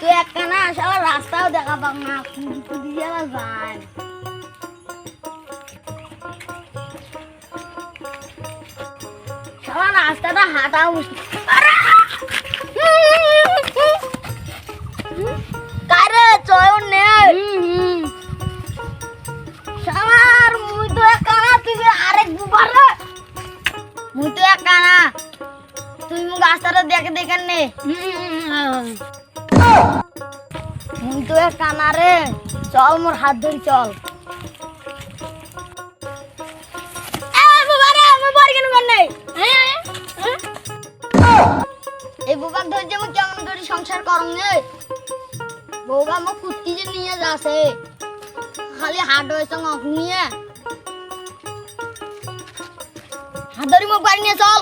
তো একখানা শালা রাস্তাও দেখা পাব না। কুদি যাওয়া যায়। শালা রাস্তাটা হাঁটা আরে! কারে চয়ন নেই? শালার মুই তো একখানা যে আরেক দুবার। মুই তো একখানা তুই মুখ রাস্তাটা দেখে দেখে নে। মুই তো একখানা রে চল মোর হাত ধরি চল। এই বাবা রে, কর নাই? এই বোকাক ধরে যে কেমন করে সংসার করম নে। বউবা আমার কুত্তি যে নিয়ে যাচ্ছে। খালি হাট হয়েছে নখ নিয়ে। হাত ধরি মোক বাড়ি নিয়ে চল।